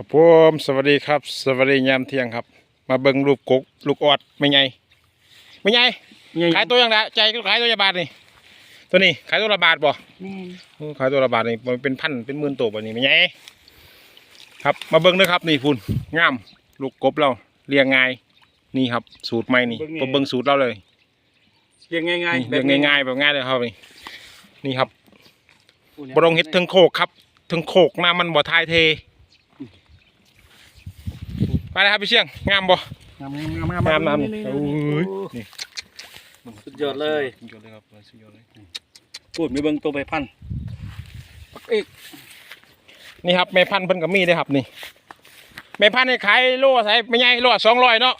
ครับผมสวัสดีครับ สวัสดียามเที่ยงครับ มาเบิ่งรูปกกลูกออดไม่ไงไม่ไงขายตัวยังไงใจขายตัวละบาทนี่ตัวนี้ขายตัวละบาทบ่แม่นโอ้ขายตัวละบาทนี่มันเป็นพันเป็นหมื่นตัวบ่นี่ไม่ไงครับมาเบิ่งเด้อครับนี่พุ่นงามลูกกบเราเลี้ยงง่ายนี่ครับ สูตรใหม่นี่มาเบิ่งสูตรเราเลยเรียงง่ายนี่ๆเลี้ยงง่ายๆแบบง่ายเลยครับนี่นี่ครับๆบรงเฮ็ดถึงโคกครับถึงโคกน้ำมันบ่ทายเท ไปเลยครับพี่เชียงงามบ่งามงามงามงามงามนี่โอ้ยนี่สุดยอดเลยสุดยอดเลยครับสุดยอดเลยพูดมีเบิ่งตัวใบพันธุ์ปักเอกนี่ครับแม่พันธุ์เพิ่นก็มีเด้อครับนี่แม่พันธุ์นี่ขายโลใส่ไม่ใหญ่โลสองร้อยเนาะ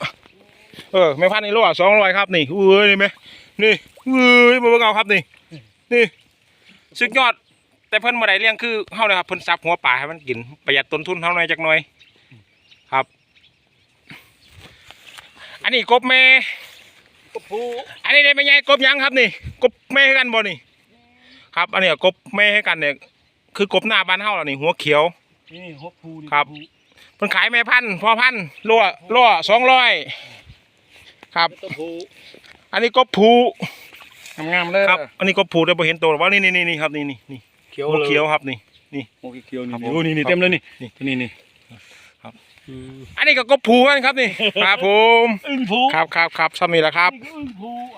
เออแม่พันธุ์นี่โลสองร้อยครับนี่อุ้ยนี่ไหมนี่อุ้ยมาเบิ่งเอาครับนี่นี่สุดยอด แต่เพิ่นบ่ได้เลี้ยงคือเฮาเลยครับเพิ่นซับหัวป่าให้มันกินประหยัดต้นทุนเฮาหน่อยจักหน่อยครับ อันนี้กบแม่กบผู้อันนี้ได้ไม่ใหญ่กบหยังครับนี่ กบแม่ให้กันบ่นี่ ครับ อันนี้กบแม่ให้กันเนี่ยคือกบหน้าบ้านเฮาแล้วนี่ หัวเขียวนี่นี่หกผู้นี่ครับกผู้เพิ่นขายแม่พันธุ์พ่อพันธุ์รัวรัวสองร้อยครับ ตัวผู้อันนี้กบผูงามๆเลยครับ อันนี้กบผูได้บ่เห็นตัวหรอกว่านี่นี่นี่นี่ครับนี่นี่นี่เขียวหัวเลยเขียวครับนี่ หัวเขียวนี่ครับผมโอ้นี่นี่ครับเต็มเลยนี่นี่นี่นี่ ครับอืมอันนี้ก็กบผูกันครับนี่ครับผมอึ้งผู้ครับครับครับซ้ำนี่แหละครับนี่ก็อึ้งผู้อะ